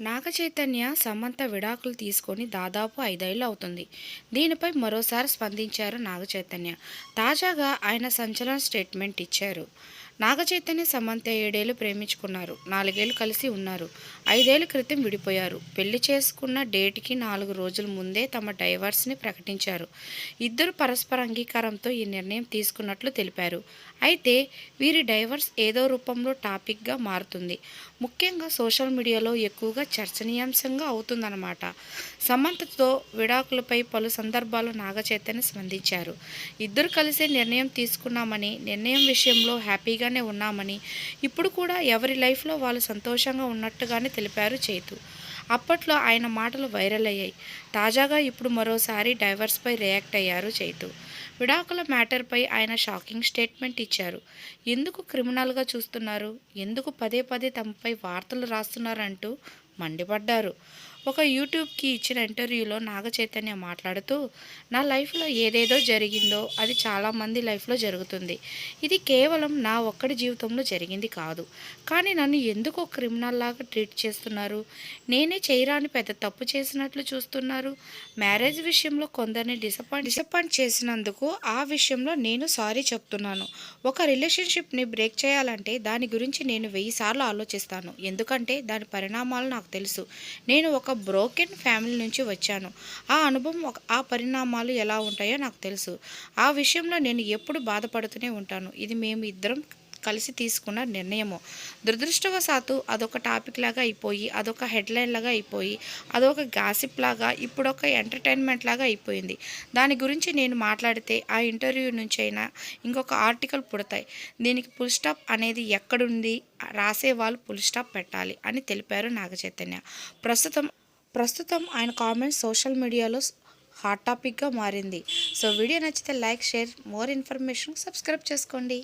నాగచైతన్య సమంత విడాకులు తీసుకొని దాదాపు ఐదేళ్ళు అవుతుంది. దీనిపై మరోసారి స్పందించారు నాగచైతన్య. తాజాగా ఆయన సంచలన స్టేట్మెంట్ ఇచ్చారు. నాగచైతన్య సమంత ఏడేళ్ళు ప్రేమించుకున్నారు. నాలుగేళ్ళు కలిసి ఉన్నారు. ఐదేళ్ళ క్రితం విడిపోయారు. పెళ్ళి చేసుకున్న డేట్కి నాలుగు రోజుల ముందే తమ డైవర్స్ని ప్రకటించారు. ఇద్దరు పరస్పర అంగీకారంతో ఈ నిర్ణయం తీసుకున్నట్లు తెలిపారు. అయితే వీరి డైవర్స్ ఏదో రూపంలో టాపిక్గా మారుతుంది. ముఖ్యంగా సోషల్ మీడియాలో ఎక్కువగా చర్చనీయాంశంగా అవుతుందన్నమాట. సమంతతో విడాకులపై పలు సందర్భాల్లో నాగచైతన్య స్పందించారు. ఇద్దరు కలిసే నిర్ణయం తీసుకున్నామని నిర్ణయం విషయంలో హ్యాపీగా హ్యాపీగానే ఉన్నామని. ఇప్పుడు కూడా ఎవరి లైఫ్లో వాళ్ళు సంతోషంగా ఉన్నట్టుగానే తెలిపారు చేతు. అప్పట్లో ఆయన మాటలు వైరల్ అయ్యాయి. తాజాగా ఇప్పుడు మరోసారి డైవర్స్పై రియాక్ట్ అయ్యారు చైతు. విడాకుల మ్యాటర్పై ఆయన షాకింగ్ స్టేట్మెంట్ ఇచ్చారు. ఎందుకు క్రిమినల్గా చూస్తున్నారు? ఎందుకు పదే పదే తమపై వార్తలు రాస్తున్నారంటూ మండిపడ్డారు. ఒక యూట్యూబ్కి ఇచ్చిన ఇంటర్వ్యూలో నాగ చైతన్య మాట్లాడుతూ నా లైఫ్లో ఏదేదో జరిగిందో అది చాలామంది లైఫ్లో జరుగుతుంది. ఇది కేవలం నా ఒక్కడి జీవితంలో జరిగింది కాదు. కానీ నన్ను ఎందుకో క్రిమినల్ లాగా ట్రీట్ చేస్తున్నారు? నేనే చేయరాని పెద్ద తప్పు చేసినట్లు చూస్తున్నారు? మ్యారేజ్ విషయంలో కొందరిని డిసప్పాయింట్ డిసప్పాయింట్ చేసినందుకు ఆ విషయంలో నేను సారీ చెప్తున్నాను. ఒక రిలేషన్షిప్ని బ్రేక్ చేయాలంటే దాని గురించి నేను వెయ్యి సార్లు ఆలోచిస్తాను. ఎందుకంటే దాని పరిణామాలు నాకు తెలుసు. నేను ఒక బ్రోకెన్ ఫ్యామిలీ నుంచి వచ్చాను. ఆ అనుభవం ఒక ఆ పరిణామాలు ఎలా ఉంటాయో నాకు తెలుసు. ఆ విషయంలో నేను ఎప్పుడు బాధపడుతూనే ఉంటాను. ఇది మేము ఇద్దరం కలిసి తీసుకున్న నిర్ణయము. దురదృష్టవశాత్తు అదొక టాపిక్ లాగా అయిపోయి అదొక హెడ్లైన్ లాగా అయిపోయి అదొక గాసిప్ లాగా ఇప్పుడు ఒక ఎంటర్టైన్మెంట్ లాగా అయిపోయింది. దాని గురించి నేను మాట్లాడితే ఆ ఇంటర్వ్యూ నుంచి అయినా ఇంకొక ఆర్టికల్ పుడతాయి. దీనికి ఫుల్ స్టాప్ అనేది ఎక్కడుంది? రాసే వాళ్ళు ఫుల్ స్టాప్ పెట్టాలి అని తెలిపారు నాగ చైతన్య ప్రస్తుతం ప్రస్తుతం ఆయన కామెంట్స్ సోషల్ మీడియాలో హాట్ టాపిక్గా మారింది. సో వీడియో నచ్చితే like share more information subscribe చేసుకోండి.